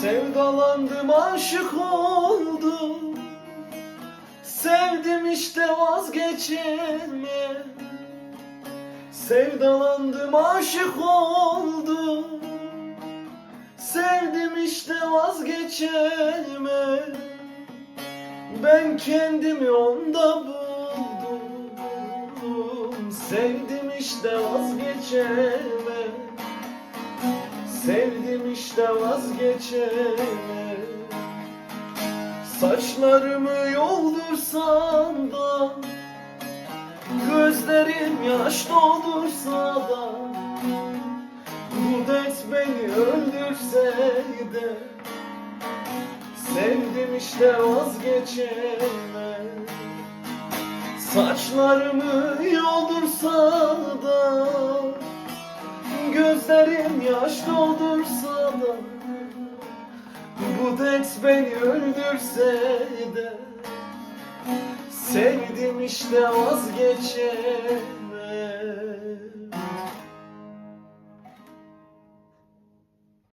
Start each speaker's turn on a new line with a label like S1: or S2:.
S1: Sevdalandım aşık oldum. Sevdim işte vazgeçemem. Sevdalandım aşık oldum. Sevdim işte vazgeçemem. Ben kendimi onda buldum. Sevdim işte vazgeçemem Sevdim işte vazgeçemem. Saçlarımı yoldursan da Gözlerim yaş doldursa da Bu dert beni öldürse de Sevdim işte vazgeçemem. Saçlarımı yoldursa da Gözlerim yaş doldursa da Bu dert beni öldürse de Sevdim işte vazgeçemem